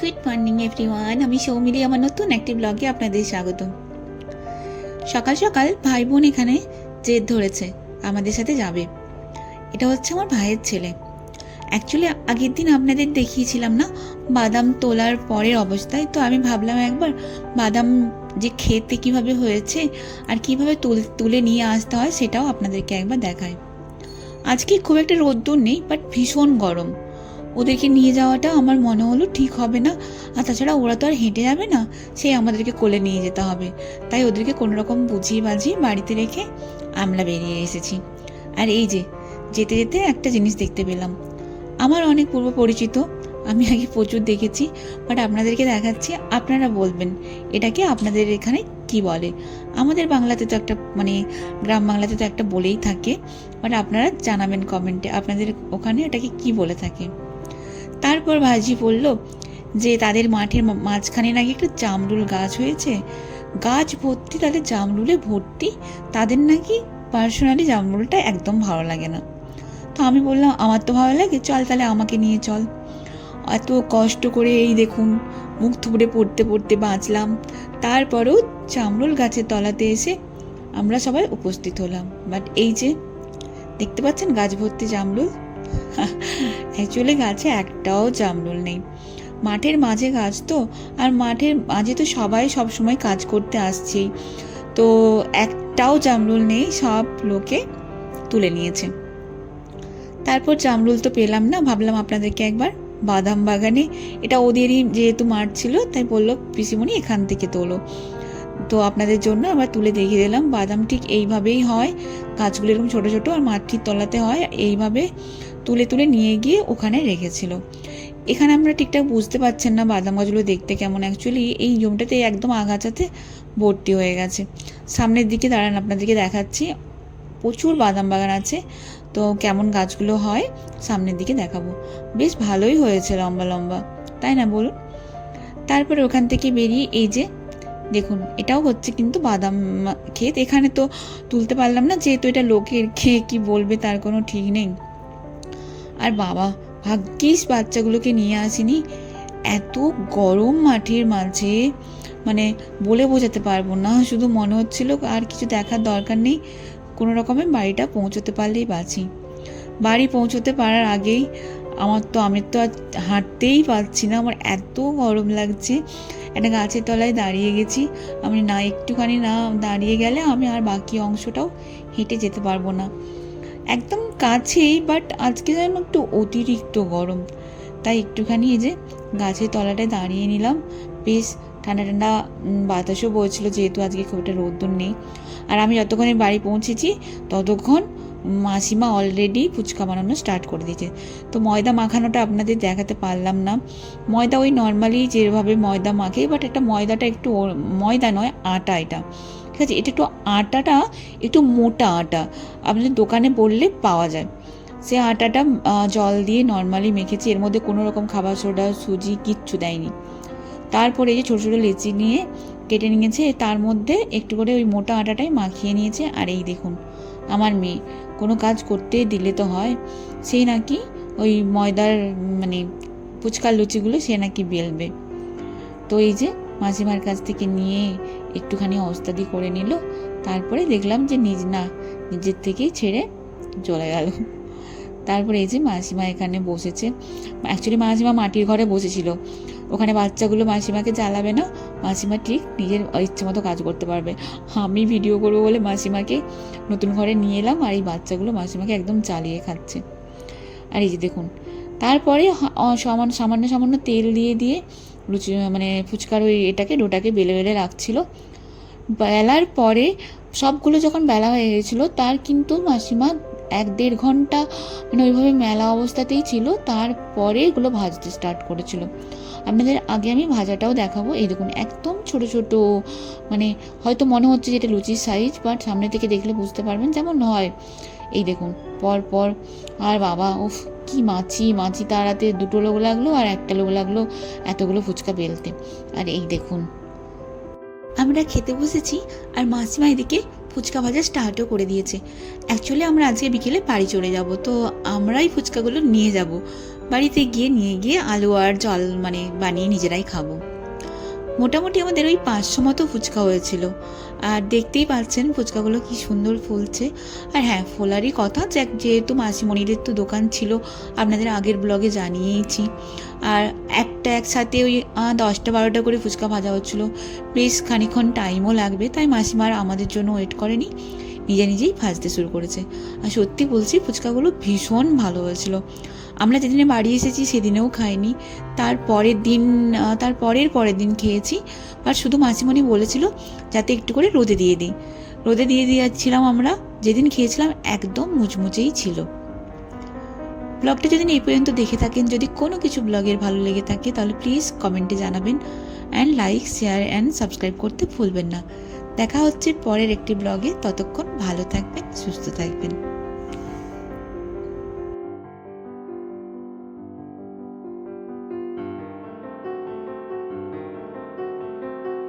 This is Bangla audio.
গুড মর্নিং এভরিওয়ান আমি সৌমিলি, আমার নতুন একটি ব্লগে আপনাদের স্বাগত সকাল সকাল ভাই বোন এখানে জেদ ধরেছে আমাদের সাথে যাবে। এটা হচ্ছে আমার ভাইয়ের ছেলে। অ্যাকচুয়ালি আগের দিন আপনাদের দেখিয়েছিলাম না, বাদাম তোলার পরের অবস্থায়। তো আমি ভাবলাম একবার বাদাম যে খেতে কীভাবে হয়েছে আর কীভাবে তুল নিয়ে আসতে হয় সেটাও আপনাদেরকে একবার দেখায়। আজকে খুব একটা রোদ্দুর নেই বাট ভীষণ গরম। ওদেরকে নিয়ে যাওয়াটা আমার মনে হলো ঠিক হবে না। আর তাছাড়া ওরা তো আর হেঁটে যাবে না, সেই আমাদেরকে কোলে নিয়ে যেতে হবে। তাই ওদেরকে কোনো রকম বুঝিয়ে বাজিয়ে বাড়িতে রেখে আমরা বেরিয়ে এসেছি। আর এই যে, যেতে যেতে একটা জিনিস দেখতে পেলাম। আমার অনেক পূর্ব পরিচিত, আমি আগে প্রচুর দেখেছি বাট আপনাদেরকে দেখাচ্ছি, আপনারা বলবেন, এটাকে আপনাদের এখানে কি বলে? আমাদের বাংলাতে তো একটা মানে গ্রাম বাংলাতে তো একটা বলেই থাকে বাট আপনারা জানাবেন কমেন্টে আপনাদের ওখানে এটাকে কি বলে থাকে। তারপর ভাজি বলল, যে তাদের মাঠের মাঝখানে নাকি একটা জামরুল গাছ হয়েছে। গাছ ভর্তি তাদের জামরুলে ভর্তি। তাদের নাকি পার্সোনালি জামরুলটা একদম ভালো লাগে না। তো আমি বললাম, আমার তো ভালো লাগে, চল তাহলে আমাকে নিয়ে চল। এত কষ্ট করে এই দেখুন, মুখ থুবড়ে পড়তে পড়তে বাঁচলাম। তারপরেও জামরুল গাছের তলাতে এসে আমরা সবাই উপস্থিত হলাম। বাট এই যে, দেখতে পাচ্ছেন গাছ ভর্তি জামরুল? অ্যাকচুয়ালি গাছে একটাও জামরুল নেই। মাঠের মাঝে গাছ তো, আর মাঠের মাঝে তো সবাই সব সময় কাজ করতে আসছেই। তো একটাও জামরুল নেই, সব লোকে তুলে নিয়েছে। তারপর জামরুল তো পেলাম না, ভাবলাম আপনাদেরকে একবার বাদাম বাগানে। এটা ওদেরই যেহেতু মাঠ ছিল, তাই বলল পিসিমণি এখান থেকে তোলো। তো আপনাদের জন্য আবার তুলে দেখিয়ে দিলাম, বাদাম ঠিক এইভাবেই হয়। গাছগুলো এরকম ছোটো ছোটো আর মাটির তলাতে হয়, এইভাবে তুলে তুলে নিয়ে গিয়ে ওখানে রেখেছিল। এখানে আমরা ঠিকঠাক বুঝতে পারছেন না বাদাম গাছগুলো দেখতে কেমন। অ্যাকচুয়ালি এই জমিটাতে একদম আগাছাতে ভর্তি হয়ে গেছে। সামনের দিকে দাঁড়ান, আপনাদেরকে দেখাচ্ছি। প্রচুর বাদাম বাগান আছে। তো কেমন গাছগুলো হয়, সামনের দিকে দেখাবো। বেশ ভালোই হয়েছে লম্বা লম্বা। তাই না বলুন? তারপরে ওখান থেকে বেরিয়ে এই যে, দেখুন, এটাও হচ্ছে কিন্তু বাদাম ক্ষেত এখানে তো তুলতে পারলাম না, যেহেতু এটা লোকের খেয়ে কি বলবে তার কোনো ঠিক নেই। আর বাবা, ভাগ্যিস বাচ্চাগুলোকে নিয়ে আসিনি। এত গরম মাঠের মাঝে মানে বলে বোঝাতে পারব না, শুধু মনে হচ্ছিল আর কিছু দেখার দরকার নেই। কোনো রকমে বাড়িটা পৌঁছতে পারলেই বাঁচি। বাড়ি পৌঁছতে পারার আগেই আমার তো, আমি তো আর হাঁটতেই পারছি না। আমার এত গরম লাগছে। একটা গাছের তলায় দাঁড়িয়ে গেছি। আমি না একটুখানি না দাঁড়িয়ে গেলে আমি আর বাকি অংশটাও হেঁটে যেতে পারব না। একদম কাছেই বাট আজকে যেন একটু অতিরিক্ত গরম। তাই একটুখানি এই যে গাছের তলাটায় দাঁড়িয়ে নিলাম। বেশ ঠান্ডা ঠান্ডা বাতাসও বইছিল, যেহেতু আজকে খুব একটা রোদ্দুর নেই। আর আমি যতক্ষণে বাড়ি পৌঁছেছি, ততক্ষণ মাসিমা অলরেডি ফুচকা বানানো স্টার্ট করে দিয়েছে। তো ময়দা মাখানোটা আপনাদের দেখাতে পারলাম না। ময়দা ওই নর্মালি যেভাবে ময়দা মাখে বাট একটা ময়দাটা একটু ময়দা নয়, আটা এটা। ঠিক আছে, এটা একটু আটাটা, একটু মোটা আটা, আপনাদের দোকানে বললে পাওয়া যায়। সে আটাটা জল দিয়ে নর্মালি মেখেছি, এর মধ্যে কোনো রকম খাবার সোডা, সুজি কিচ্ছু দেয়নি। তারপরে এই যে ছোটো ছোটো লেচি নিয়ে কেটে নিয়েছে, তার মধ্যে একটু করে ওই মোটা আটাটাই মাখিয়ে নিয়েছে, আর এই দেখুন, আমার মেয়ে। কোনো কাজ করতে দিলে তো হয় সেই নাকি ওই ময়দার মানে ফুচকার লুচিগুলো সে নাকি বেলবে। তো এই যে মাসিমার কাছ থেকে নিয়ে একটুখানি অস্তাদি করে নিল। তারপরে দেখলাম যে নিজ না, নিজের থেকেই ছেড়ে চলে গেল। তারপরে এই যে মাসিমা এখানে বসেছে। অ্যাকচুয়ালি মাসিমা মাটির ঘরে বসেছিল। ওখানে বাচ্চাগুলো মাসিমাকে জ্বালাবে না। মাসিমা ঠিক নিজের ইচ্ছে মতো কাজ করতে পারবে। আমি ভিডিও করব বলে মাসিমাকে নতুন ঘরে নিয়ে এলাম আর এই বাচ্চাগুলো মাসিমাকে একদম চালিয়ে খাচ্ছে। আর এই যে দেখুন, তারপরে সামান্য সামান্য সামান্য তেল দিয়ে দিয়ে লুচি মানে ফুচকার ওই এটাকে ডোটাকে বেলে বেলে রাখছিল। বেলার পরে সবগুলো যখন বেলা হয়ে গেছিল, তার কিন্তু মাসিমা এক দেড় ঘণ্টা মানে ওইভাবে মেলা অবস্থাতেই ছিল। তারপরে এগুলো ভাজতে স্টার্ট করেছিল। আপনাদের আগে আমি ভাজাটাও দেখাবো। এই দেখুন, একদম ছোট ছোট মানে হয়তো মনে হচ্ছে যে এটা লুচির সাইজ বাট সামনে থেকে দেখলে বুঝতে পারবেন যেমন হয়। এই দেখুন, পর পর, আর বাবা, উফ, কি মাছি মাছি তাড়াতে দুটো লোক লাগল আর একটা লোক লাগল এতগুলো ফুচকা বেলতে। আর এই দেখুন আমরা খেতে বসেছি আর মাসিমা এদিকে ফুচকা ভাজা স্টার্টও করে দিয়েছে। অ্যাকচুয়ালি আমরা আজকে বিকেলে বাড়ি চলে যাব, তো আমরাই ফুচকাগুলো নিয়ে যাব। বাড়িতে গিয়ে নিয়ে গিয়ে আলু আর জল মানে বানিয়ে নিজেরাই খাব। মোটামুটি আমাদের ওই পাঁচশো মতো ফুচকা হয়েছিল। আর দেখতেই পাচ্ছেন ফুচকাগুলো কি সুন্দর ফুলছে। আর হ্যাঁ ফোলারই কথা যেহেতু মাসিমণিদের তো দোকান ছিল, আপনাদের আগের ব্লগে জানিয়েইছি আর একটা একসাথে ওই দশটা বারোটা করে ফুচকা ভাজা হচ্ছিল। বেশ খানিক্ষণ টাইমও লাগবে, তাই মাসিমার আমাদের জন্য ওয়েট করেনি। নিজে নিজেই ভাজতে শুরু করেছে। আর সত্যি বলছি, ফুচকাগুলো ভীষণ ভালো হয়েছিল। আমরা যেদিনে বাড়ি এসেছি সেদিনেও খাইনি। তার পরের দিন তার পরের পরের দিন খেয়েছি। আর শুধু মাসিমণি বলেছিল যাতে একটু করে রোদে দিয়ে দিই। রোদে দিয়ে দিয়েছিলাম আমরা, যেদিন খেয়েছিলাম একদম মুচমুচেই ছিল। ব্লগটা যদি এই পর্যন্ত দেখে থাকেন, যদি কোনো কিছু ব্লগের ভালো লেগে থাকে, তাহলে প্লিজ কমেন্টে জানাবেন। And like share and subscribe করতে ভুলবেন না। দেখা হচ্ছে পরের একটি ব্লগে। ততক্ষণ ভালো থাকবেন, সুস্থ থাকবেন।